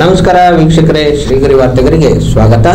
ನಮಸ್ಕಾರ ವೀಕ್ಷಕರೇ, ಶ್ರೀಗರಿ ವಾರ್ತೆಗರಿಗೆ ಸ್ವಾಗತ.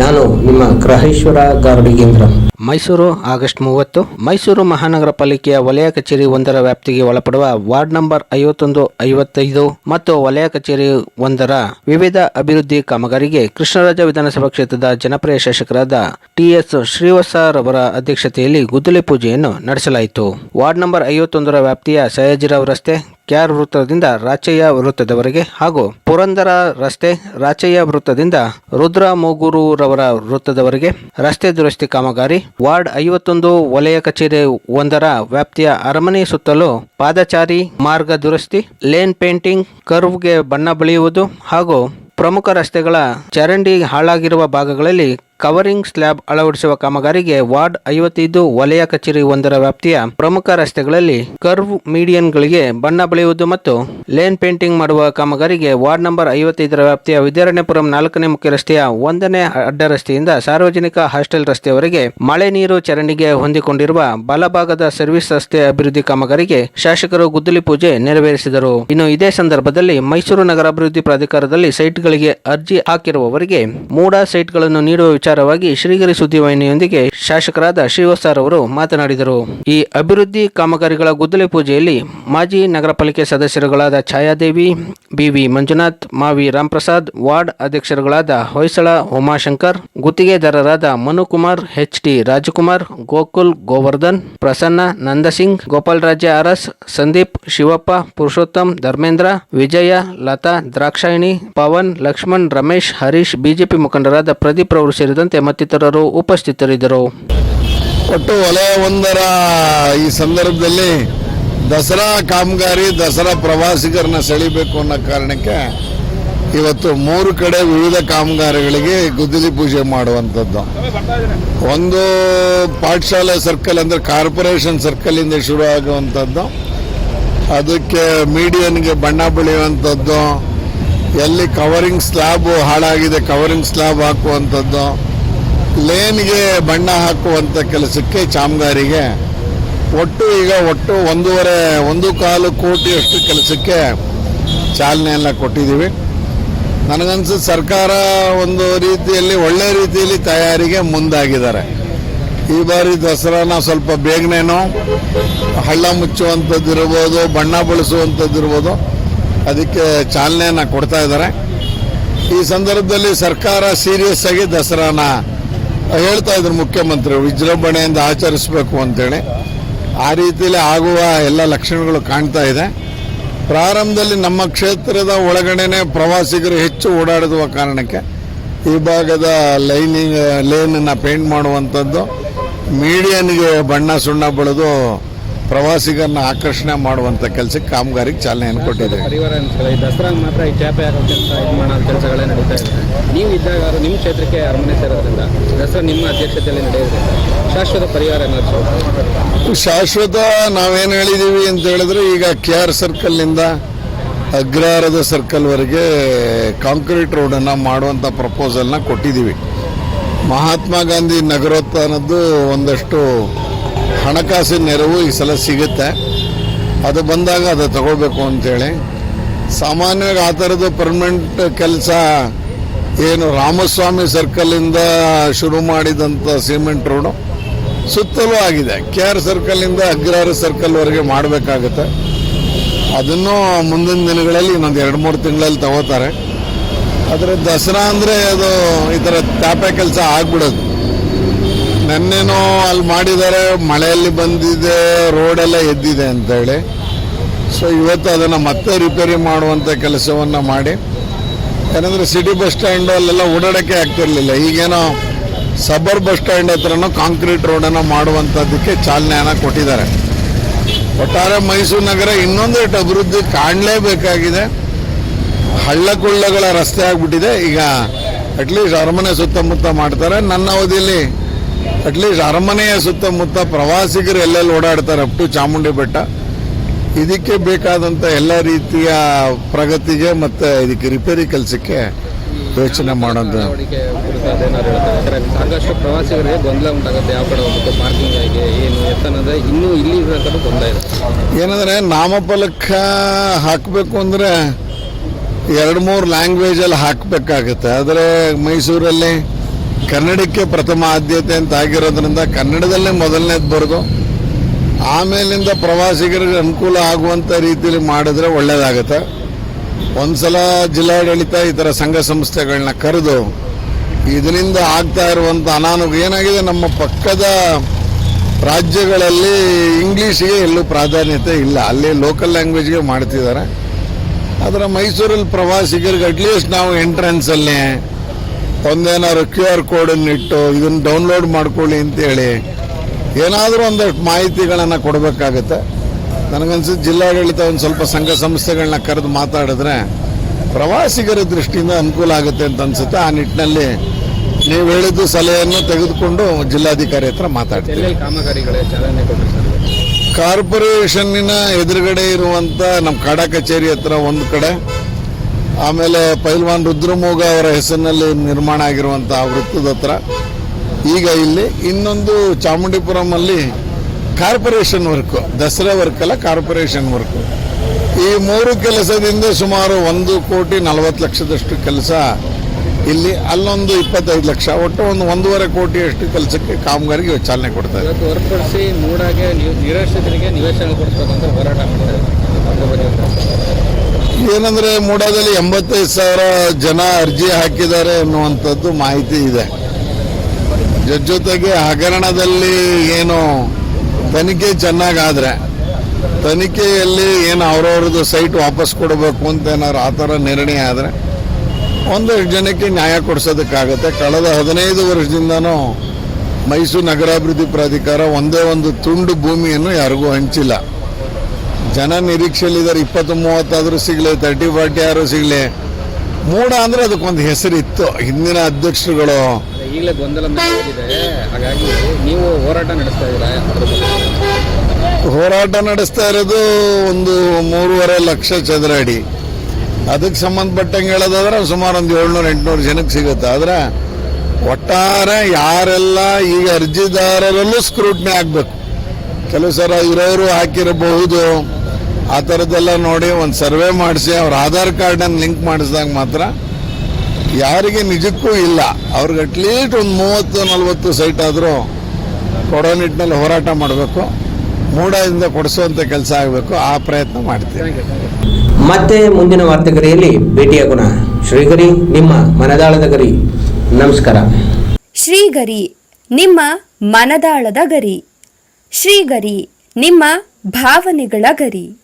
ನಾನು ನಿಮ್ಮ ಗ್ರಹೇಶ್ವರ ಗಾರ್ಡಿಗೇಂದ್ರ ಮೈಸೂರು, ಆಗಸ್ಟ್ ಮೂವತ್ತು. ಮೈಸೂರು ಮಹಾನಗರ ಪಾಲಿಕೆಯ ವಲಯ ಕಚೇರಿ ಒಂದರ ವ್ಯಾಪ್ತಿಗೆ ಒಳಪಡುವ ವಾರ್ಡ್ ನಂಬರ್ ಐವತ್ತೊಂದು, ಐವತ್ತೈದು ಮತ್ತು ವಲಯ ಕಚೇರಿ ಒಂದರ ವಿವಿಧ ಅಭಿವೃದ್ಧಿ ಕಾಮಗಾರಿಗೆ ಕೃಷ್ಣರಾಜ ವಿಧಾನಸಭಾ ಕ್ಷೇತ್ರದ ಜನಪ್ರಿಯ ಶಾಸಕರಾದ ಟಿಎಸ್ ಶ್ರೀವತ್ಸರವರ ಅಧ್ಯಕ್ಷತೆಯಲ್ಲಿ ಗುದ್ದಲಿ ಪೂಜೆಯನ್ನು ನಡೆಸಲಾಯಿತು. ವಾರ್ಡ್ ನಂಬರ್ ಐವತ್ತೊಂದರ ವ್ಯಾಪ್ತಿಯ ಸಯಾಜಿರಾವ್ ರಸ್ತೆ ಕ್ಯಾರ್ ವೃತ್ತದಿಂದ ರಾಚಯ್ಯ ವೃತ್ತದವರೆಗೆ ಹಾಗೂ ಪುರಂದರ ರಸ್ತೆ ರಾಚಯ್ಯ ವೃತ್ತದಿಂದ ರುದ್ರ ಮೂಗೂರುರವರ ವೃತ್ತದವರೆಗೆ ರಸ್ತೆ ದುರಸ್ತಿ ಕಾಮಗಾರಿ, ವಾರ್ಡ್ ಐವತ್ತೊಂದು ವಲಯ ಕಚೇರಿ ಒಂದರ ವ್ಯಾಪ್ತಿಯ ಅರಮನೆ ಸುತ್ತಲೂ ಪಾದಚಾರಿ ಮಾರ್ಗ ದುರಸ್ತಿ, ಲೇನ್ ಪೇಂಟಿಂಗ್, ಕರ್ವ್ಗೆ ಬಣ್ಣ ಬಳಿಯುವುದು ಹಾಗೂ ಪ್ರಮುಖ ರಸ್ತೆಗಳ ಚರಂಡಿ ಹಾಳಾಗಿರುವ ಭಾಗಗಳಲ್ಲಿ ಕವರಿಂಗ್ ಸ್ಲ್ಯಾಬ್ ಅಳವಡಿಸುವ ಕಾಮಗಾರಿಗೆ ವಾರ್ಡ್ ಐವತ್ತೈದು ವಲಯ ಕಚೇರಿ ಒಂದರ ವ್ಯಾಪ್ತಿಯ ಪ್ರಮುಖ ರಸ್ತೆಗಳಲ್ಲಿ ಕರ್ವ್ ಮೀಡಿಯನ್ಗಳಿಗೆ ಬಣ್ಣ ಬಳಿಯುವುದು ಮತ್ತು ಲೇನ್ ಪೇಂಟಿಂಗ್ ಮಾಡುವ ಕಾಮಗಾರಿಗೆ ವಾರ್ಡ್ ನಂಬರ್ ಐವತ್ತೈದರ ವ್ಯಾಪ್ತಿಯ ವಿದ್ಯಾರಣ್ಯಪುರಂ ನಾಲ್ಕನೇ ಮುಖ್ಯ ರಸ್ತೆಯ ಒಂದನೇ ಅಡ್ಡ ರಸ್ತೆಯಿಂದ ಸಾರ್ವಜನಿಕ ಹಾಸ್ಟೆಲ್ ರಸ್ತೆಯವರೆಗೆ ಮಳೆ ನೀರು ಚರಂಡಿಗೆ ಹೊಂದಿಕೊಂಡಿರುವ ಬಲಭಾಗದ ಸರ್ವಿಸ್ ರಸ್ತೆ ಅಭಿವೃದ್ಧಿ ಕಾಮಗಾರಿಗೆ ಶಾಸಕರು ಗುದ್ದಲಿ ಪೂಜೆ ನೆರವೇರಿಸಿದರು. ಇನ್ನು ಇದೇ ಸಂದರ್ಭದಲ್ಲಿ ಮೈಸೂರು ನಗರಾಭಿವೃದ್ಧಿ ಪ್ರಾಧಿಕಾರದಲ್ಲಿ ಸೈಟ್ಗಳಿಗೆ ಅರ್ಜಿ ಹಾಕಿರುವವರಿಗೆ ಮೂಡ ಸೈಟ್ಗಳನ್ನು ನೀಡುವ ವಿಚಾರವಾಗಿ ಶ್ರೀಗಿರಿ ಸುದ್ದಿವಾಹಿನಿಯೊಂದಿಗೆ ಶಾಸಕರಾದ ಶ್ರೀವತ್ಸಾರ್ ಅವರು ಮಾತನಾಡಿದರು. ಈ ಅಭಿವೃದ್ಧಿ ಕಾಮಗಾರಿಗಳ ಗುದ್ದಲಿ ಪೂಜೆಯಲ್ಲಿ ಮಾಜಿ ನಗರ ಪಾಲಿಕೆ ಸದಸ್ಯರುಗಳಾದ ಛಾಯಾದೇವಿ, ಬಿವಿ ಮಂಜುನಾಥ್, ಮಾವಿ ರಾಮ್ಪ್ರಸಾದ್, ವಾರ್ಡ್ ಅಧ್ಯಕ್ಷರುಗಳಾದ Hoysala Umashankar, ಗುತ್ತಿಗೆದಾರರಾದ Manukumar, H T Rajakumar, Gokul Govardhan, Prasanna Nandasingh, Gopal Raja Aras, Sandeep Shivappa, Purushottam Dharmendra, Vijaya Latha Drakshayini, Pavan Lakshman Ramesh Harish, BJP ಮುಖಂಡರಾದ ಪ್ರದೀಪ್ ರವರು ಮತ್ತಿತರರು ಉಪಸ್ಥಿತರಿದ್ದರು. ಒಟ್ಟು ವಲಯ ಒಂದರ ಈ ಸಂದರ್ಭದಲ್ಲಿ ದಸರಾ ಕಾಮಗಾರಿ, ದಸರಾ ಪ್ರವಾಸಿಗರನ್ನ ಸೆಳಿಬೇಕು ಅನ್ನೋ ಕಾರಣಕ್ಕೆ ಇವತ್ತು ಮೂರು ಕಡೆ ವಿವಿಧ ಕಾಮಗಾರಿಗಳಿಗೆ ಗುದ್ದಲಿ ಪೂಜೆ ಮಾಡುವಂಥದ್ದು. ಒಂದು ಪಾಠಶಾಲೆ ಸರ್ಕಲ್ ಅಂದರೆ ಕಾರ್ಪೊರೇಷನ್ ಸರ್ಕಲಿಂದ ಶುರು ಆಗುವಂಥದ್ದು. ಅದಕ್ಕೆ ಮೀಡಿಯನ್ಗೆ ಬಣ್ಣ ಬಳಿಯುವಂಥದ್ದು. ಎಲ್ಲಿ ಕವರಿಂಗ್ ಸ್ಲ್ಯಾಬ್ ಹಾಳಾಗಿದೆ ಕವರಿಂಗ್ ಸ್ಲ್ಯಾಬ್ ಹಾಕುವಂಥದ್ದು. ಲೇನ್ಗೆ ಬಣ್ಣ ಹಾಕುವಂಥ ಕೆಲಸಕ್ಕೆ ಚಾಮಗಾರಿಗೆ ಒಟ್ಟು ಈಗ ಒಟ್ಟು ಒಂದೂವರೆ, ಒಂದು ಕಾಲು ಕೋಟಿಯಷ್ಟು ಕೆಲಸಕ್ಕೆ ಚಾಲನೆಯನ್ನು ಕೊಟ್ಟಿದ್ದೀವಿ. ನನಗನ್ಸುತ್ತೆ ಸರ್ಕಾರ ಒಂದು ರೀತಿಯಲ್ಲಿ, ಒಳ್ಳೆ ರೀತಿಯಲ್ಲಿ ತಯಾರಿಗೆ ಮುಂದಾಗಿದ್ದಾರೆ. ಈ ಬಾರಿ ದಸರಾನ ಸ್ವಲ್ಪ ಬೇಗನೇನೋ ಹಳ್ಳ ಮುಚ್ಚುವಂಥದ್ದು ಇರ್ಬೋದು ಬಣ್ಣ ಬಳಸುವಂಥದ್ದು ಇರ್ಬೋದು ಅದಕ್ಕೆ ಚಾಲನೆಯನ್ನು ಕೊಡ್ತಾ ಇದ್ದಾರೆ. ಈ ಸಂದರ್ಭದಲ್ಲಿ ಸರ್ಕಾರ ಸೀರಿಯಸ್ ಆಗಿ ದಸರಾನ ಹೇಳ್ತಾ ಇದ್ರು ಮುಖ್ಯಮಂತ್ರಿ ವಿಜೃಂಭಣೆಯಿಂದ ಆಚರಿಸಬೇಕು ಅಂತೇಳಿ. ಆ ರೀತಿಯಲ್ಲಿ ಆಗುವ ಎಲ್ಲ ಲಕ್ಷಣಗಳು ಕಾಣ್ತಾ ಇದೆ. ಪ್ರಾರಂಭದಲ್ಲಿ ನಮ್ಮ ಕ್ಷೇತ್ರದ ಒಳಗಡೆನೆ ಪ್ರವಾಸಿಗರು ಹೆಚ್ಚು ಓಡಾಡುವ ಕಾರಣಕ್ಕೆ ಈ ಭಾಗದ ಲೈನಿಂಗ್, ಲೇನನ್ನು ಪೇಂಟ್ ಮಾಡುವಂಥದ್ದು ಮೀಡಿಯನ್ಗೆ ಬಣ್ಣ ಸುಣ್ಣ ಬಳಿದು ಪ್ರವಾಸಿಗರನ್ನ ಆಕರ್ಷಣೆ ಮಾಡುವಂಥ ಕೆಲಸಕ್ಕೆ ಕಾಮಗಾರಿಗೆ ಚಾಲನೆಯನ್ನು ಕೊಟ್ಟಿದೆ. ದಸರಾ ಮಾತ್ರ ಈ ಚಾಪೆ ಹಾಕೋ ಕೆಲಸ ಇದು ಮಾಡೋ ಕೆಲಸಗಳೇ ನಡೀತಾ ಇದೆ. ನೀವು ಇದ್ದಾಗ ನಿಮ್ಮ ಕ್ಷೇತ್ರಕ್ಕೆ ಅರಮನೆ ಸೇರೋದ್ರಿಂದ ದಸರಾ ನಿಮ್ಮ ಅಧ್ಯಕ್ಷತೆಯಲ್ಲಿ ನಡೆಯೋದ್ರಿಂದ ಶಾಶ್ವತ ಪರಿವಾರ ಅನ್ನೋದು ಶಾಶ್ವತ ನಾವೇನು ಹೇಳಿದೀವಿ ಅಂತ ಹೇಳಿದ್ರೆ ಈಗ ಕೆ ಆರ್ ಸರ್ಕಲ್ನಿಂದ ಅಗ್ರಹಾರದ ಸರ್ಕಲ್ವರೆಗೆ ಕಾಂಕ್ರೀಟ್ ರೋಡನ್ನು ಮಾಡುವಂಥ ನ ಕೊಟ್ಟಿದ್ದೀವಿ ಮಹಾತ್ಮ ಗಾಂಧಿ ನಗರೋತ್ಥಾನದ್ದು ಒಂದಷ್ಟು ಹಣಕಾಸಿನ ನೆರವು ಈ ಸಲ ಸಿಗುತ್ತೆ. ಅದು ಬಂದಾಗ ಅದು ತಗೋಬೇಕು ಅಂತೇಳಿ. ಸಾಮಾನ್ಯವಾಗಿ ಆ ಥರದ್ದು ಪರ್ಮನೆಂಟ್ ಕೆಲಸ ಏನು ರಾಮಸ್ವಾಮಿ ಸರ್ಕಲಿಂದ ಶುರು ಮಾಡಿದಂಥ ಸಿಮೆಂಟ್ ರೋಡು ಸುತ್ತಲೂ ಆಗಿದೆ. ಕೆ ಆರ್ ಸರ್ಕಲಿಂದ ಅಗ್ರಹಾರ ಸರ್ಕಲ್ವರೆಗೆ ಮಾಡಬೇಕಾಗುತ್ತೆ. ಅದನ್ನು ಮುಂದಿನ ದಿನಗಳಲ್ಲಿ ಇನ್ನೊಂದು ಎರಡು ಮೂರು ತಿಂಗಳಲ್ಲಿ ತಗೋತಾರೆ. ಆದರೆ ದಸರಾ ಅಂದರೆ ಅದು ಈ ಥರ ತಾಪೆ ಕೆಲಸ ಆಗ್ಬಿಡೋದು. ನೆನ್ನೆನೋ ಅಲ್ಲಿ ಮಾಡಿದ್ದಾರೆ, ಮಳೆಯಲ್ಲಿ ಬಂದಿದೆ, ರೋಡೆಲ್ಲ ಎದ್ದಿದೆ ಅಂತೇಳಿ. ಸೊ ಇವತ್ತು ಅದನ್ನು ಮತ್ತೆ ರಿಪೇರಿ ಮಾಡುವಂಥ ಕೆಲಸವನ್ನು ಮಾಡಿ. ಏನಂದರೆ ಸಿಟಿ ಬಸ್ ಸ್ಟ್ಯಾಂಡು ಅಲ್ಲೆಲ್ಲ ಓಡಾಡೋಕ್ಕೆ ಆಗ್ತಿರಲಿಲ್ಲ. ಈಗೇನೋ ಸಬರ್ ಬಸ್ ಸ್ಟ್ಯಾಂಡ್ ಹತ್ರನೂ ಕಾಂಕ್ರೀಟ್ ರೋಡನ್ನು ಮಾಡುವಂಥದ್ದಕ್ಕೆ ಚಾಲನೆಯನ್ನು ಕೊಟ್ಟಿದ್ದಾರೆ. ಒಟ್ಟಾರೆ ಮೈಸೂರು ನಗರ ಇನ್ನೊಂದು ಅಭಿವೃದ್ಧಿ ಕಾಣಲೇಬೇಕಾಗಿದೆ. ಹಳ್ಳಕೊಳ್ಳಗಳ ರಸ್ತೆ ಆಗಿಬಿಟ್ಟಿದೆ. ಈಗ ಅಟ್ಲೀಸ್ಟ್ ಅರಮನೆ ಸುತ್ತಮುತ್ತ ಮಾಡ್ತಾರೆ. ನನ್ನ ಅವಧಿಯಲ್ಲಿ ಅಟ್ಲೀಸ್ಟ್ ಅರಮನೆಯ ಸುತ್ತಮುತ್ತ ಪ್ರವಾಸಿಗರು ಎಲ್ಲೆಲ್ಲಿ ಓಡಾಡ್ತಾರೆ ಅಪ್ ಟು ಚಾಮುಂಡಿ ಬೆಟ್ಟ. ಇದಕ್ಕೆ ಬೇಕಾದಂಥ ಎಲ್ಲ ರೀತಿಯ ಪ್ರಗತಿಗೆ ಮತ್ತು ಇದಕ್ಕೆ ರಿಪೇರಿ ಕೆಲಸಕ್ಕೆ ಯೋಚನೆ ಮಾಡೋದು. ಸಾಕಷ್ಟು ಪ್ರವಾಸಿಗರಿಗೆ ಗೊಂದಲ ಉಂಟಾಗುತ್ತೆ ಯಾವ ಕಡೆ ಹೋಗ್ಬೇಕು ಪಾರ್ಕಿಂಗ್ ಆಗಿ ಏನು ಎತ್ತನದ ಇನ್ನೂ ಇಲ್ಲಿ ಇರೋಂಥದ್ದು ಗೊಂದಲ ಇದೆ. ಏನಂದ್ರೆ ನಾಮಫಲಕ ಹಾಕಬೇಕು ಅಂದರೆ ಎರಡು ಮೂರು ಲ್ಯಾಂಗ್ವೇಜಲ್ಲಿ ಹಾಕಬೇಕಾಗತ್ತೆ. ಆದರೆ ಮೈಸೂರಲ್ಲಿ ಕನ್ನಡಕ್ಕೆ ಪ್ರಥಮ ಆದ್ಯತೆ ಅಂತ ಆಗಿರೋದ್ರಿಂದ ಕನ್ನಡದಲ್ಲೇ ಮೊದಲನೇದು ಬರೆದು ಆಮೇಲಿಂದ ಪ್ರವಾಸಿಗರಿಗೆ ಅನುಕೂಲ ಆಗುವಂಥ ರೀತಿಯಲ್ಲಿ ಮಾಡಿದ್ರೆ ಒಳ್ಳೆಯದಾಗುತ್ತೆ ಒಂದ್ಸಲ ಜಿಲ್ಲಾಡಳಿತ ಈ ಥರ ಸಂಘ ಸಂಸ್ಥೆಗಳನ್ನ ಕರೆದು ಇದರಿಂದ ಆಗ್ತಾ ಇರುವಂಥ ಅನಾನುಕೂಲ, ಏನಾಗಿದೆ ನಮ್ಮ ಪಕ್ಕದ ರಾಜ್ಯಗಳಲ್ಲಿ ಇಂಗ್ಲೀಷಿಗೆ ಎಲ್ಲೂ ಪ್ರಾಧಾನ್ಯತೆ ಇಲ್ಲ. ಅಲ್ಲಿ ಲೋಕಲ್ ಲ್ಯಾಂಗ್ವೇಜ್ಗೆ ಮಾಡ್ತಿದ್ದಾರೆ. ಆದರೆ ಮೈಸೂರಲ್ಲಿ ಪ್ರವಾಸಿಗರಿಗೆ ಅಟ್ಲೀಸ್ಟ್ ನಾವು ಎಂಟ್ರೆನ್ಸಲ್ಲಿ ಒಂದೇನಾದ್ರು ಕ್ಯೂ ಆರ್ ಕೋಡನ್ನು ಇಟ್ಟು ಇದನ್ನು ಡೌನ್ಲೋಡ್ ಮಾಡ್ಕೊಳ್ಳಿ ಅಂತೇಳಿ ಏನಾದರೂ ಒಂದಷ್ಟು ಮಾಹಿತಿಗಳನ್ನು ಕೊಡಬೇಕಾಗತ್ತೆ. ನನಗನ್ಸುತ್ತೆ ಜಿಲ್ಲಾಡಳಿತ ಒಂದು ಸ್ವಲ್ಪ ಸಂಘ ಸಂಸ್ಥೆಗಳನ್ನ ಕರೆದು ಮಾತಾಡಿದ್ರೆ ಪ್ರವಾಸಿಗರ ದೃಷ್ಟಿಯಿಂದ ಅನುಕೂಲ ಆಗುತ್ತೆ ಅಂತ ಅನ್ಸುತ್ತೆ. ಆ ನಿಟ್ಟಿನಲ್ಲಿ ನೀವು ಹೇಳಿದ್ದು ಸಲಹೆಯನ್ನು ತೆಗೆದುಕೊಂಡು ಜಿಲ್ಲಾಧಿಕಾರಿ ಹತ್ರ ಮಾತಾಡ್ತೀವಿ. ಕಾರ್ಪೊರೇಷನ್ನಿನ ಎದುರುಗಡೆ ಇರುವಂತ ನಮ್ಮ ಕಾಡ ಕಚೇರಿ ಹತ್ರ ಒಂದು ಕಡೆ ಆಮೇಲೆ ಪೈಲ್ವಾನ್ ರುದ್ರಮೋಗ ಅವರ ಹೆಸರಿನಲ್ಲಿ ನಿರ್ಮಾಣ ಆಗಿರುವಂತ ಆ ವೃತ್ತದ ಹತ್ರ. ಈಗ ಇಲ್ಲಿ ಇನ್ನೊಂದು ಚಾಮುಂಡಿಪುರಂ ಅಲ್ಲಿ ಕಾರ್ಪೊರೇಷನ್ ವರ್ಕ್, ದಸರಾ ವರ್ಕ್ ಅಲ್ಲ, ಕಾರ್ಪೊರೇಷನ್ ವರ್ಕ್. ಈ ಮೂರು ಕೆಲಸದಿಂದ ಸುಮಾರು ಒಂದು ಕೋಟಿ ನಲವತ್ತು ಲಕ್ಷದಷ್ಟು ಕೆಲಸ ಇಲ್ಲಿ ಅಲ್ಲೊಂದು ಇಪ್ಪತ್ತೈದು ಲಕ್ಷ, ಒಟ್ಟು ಒಂದು ಒಂದೂವರೆ ಕೋಟಿಯಷ್ಟು ಕೆಲಸಕ್ಕೆ ಕಾಮಗಾರಿಗೆ ಚಾಲನೆ ಕೊಡ್ತಾರೆ ಹೊರತುಪಡಿಸಿ ಮೂಡಾಗೆ ನಿರಾಶ್ರಿತರಿಗೆ ನಿವೇಶನ ಕೊಡ್ತಕ್ಕಂಥ ಹೋರಾಟ ಮಾಡ್ತಾರೆ ಏನಂದ್ರೆ ಮೂಡಾದಲ್ಲಿ ಎಂಬತ್ತೈದು ಸಾವಿರ ಜನ ಅರ್ಜಿ ಹಾಕಿದ್ದಾರೆ ಅನ್ನುವಂಥದ್ದು ಮಾಹಿತಿ ಇದೆ. ಜೊತೆ ಜೊತೆಗೆ ಹಗರಣದಲ್ಲಿ ಏನು ತನಿಖೆ ಚೆನ್ನಾಗಾದ್ರೆ, ತನಿಖೆಯಲ್ಲಿ ಏನು ಅವ್ರವ್ರದ್ದು ಸೈಟ್ ವಾಪಸ್ ಕೊಡಬೇಕು ಅಂತ ಏನಾದ್ರು ಆ ಥರ ನಿರ್ಣಯ ಆದರೆ ಒಂದಷ್ಟು ಜನಕ್ಕೆ ನ್ಯಾಯ ಕೊಡಿಸೋದಕ್ಕಾಗತ್ತೆ. ಕಳೆದ ಹದಿನೈದು ವರ್ಷದಿಂದನೂ ಮೈಸೂರು ನಗರಾಭಿವೃದ್ಧಿ ಪ್ರಾಧಿಕಾರ ಒಂದೇ ಒಂದು ತುಂಡು ಭೂಮಿಯನ್ನು ಯಾರಿಗೂ ಹಂಚಿಲ್ಲ. ಜನ ನಿರೀಕ್ಷೆಯಲ್ಲಿದ್ದಾರೆ ಇಪ್ಪತ್ತು ಮೂವತ್ತಾದರೂ ಸಿಗಲಿ ತರ್ಟಿ ಫಾರ್ಟಿ ಆದರೂ ಸಿಗಲಿ. ಮೂಡ ಅಂದ್ರೆ ಅದಕ್ಕೊಂದು ಹೆಸರಿತ್ತು ಹಿಂದಿನ ಅಧ್ಯಕ್ಷರುಗಳು. ಈಗಲೇ ಗೊಂದಲ ಹಾಗಾಗಿ ನೀವು ಹೋರಾಟ ನಡೆಸ್ತಾ ಇದ್ದೀರಾ? ಹೋರಾಟ ನಡೆಸ್ತಾ ಇರೋದು ಒಂದು ಮೂರುವರೆ ಲಕ್ಷ ಚದರ ಅಡಿ. ಅದಕ್ಕೆ ಸಂಬಂಧಪಟ್ಟಂಗೆ ಹೇಳೋದಾದ್ರೆ ಸುಮಾರು ಒಂದು ಏಳ್ನೂರು ಎಂಟುನೂರು ಜನಕ್ಕೆ ಸಿಗುತ್ತೆ. ಆದ್ರೆ ಒಟ್ಟಾರೆ ಯಾರೆಲ್ಲ ಈಗ ಅರ್ಜಿದಾರರಲ್ಲೂ ಸ್ಕ್ರೂಟ್ನಿ ಆಗಬೇಕು. ಕೆಲವು ಸಲ ಇರೋರು ಹಾಕಿರಬಹುದು. ಆ ಥರದ್ದೆಲ್ಲ ನೋಡಿ ಒಂದು ಸರ್ವೆ ಮಾಡಿಸಿ ಅವ್ರ ಆಧಾರ್ ಕಾರ್ಡನ್ನು ಲಿಂಕ್ ಮಾಡಿಸಿದಾಗ ಮಾತ್ರ ಯಾರಿಗೆ ನಿಜಕ್ಕೂ ಇಲ್ಲ. ಅವ್ರಿಗೆ ಅಟ್ಲೀಸ್ಟ್ ಒಂದು ಮೂವತ್ತು ನಲವತ್ತು ಸೈಟ್ ಆದರೂ ಕೊಡೋ ನಿಟ್ಟಿನಲ್ಲಿ ಹೋರಾಟ ಮಾಡಬೇಕು. ಮೂಡದಿಂದ ಕೊಡಿಸುವಂಥ ಕೆಲಸ ಆಗಬೇಕು. ಆ ಪ್ರಯತ್ನ ಮಾಡ್ತೀವಿ. ಮತ್ತೆ ಮುಂದಿನ ವಾರ್ತೆಗರಿಯಲ್ಲಿ ಭೇಟಿಯಾಗೋಣ ಶ್ರೀಗರಿ ನಿಮ್ಮ ಮನದಾಳದ ಗರಿ. ನಮಸ್ಕಾರ. ಶ್ರೀಗರಿ ನಿಮ್ಮ ಮನದಾಳದ ಗರಿ. ಶ್ರೀಗರಿ ನಿಮ್ಮ ಭಾವನೆಗಳ ಗರಿ.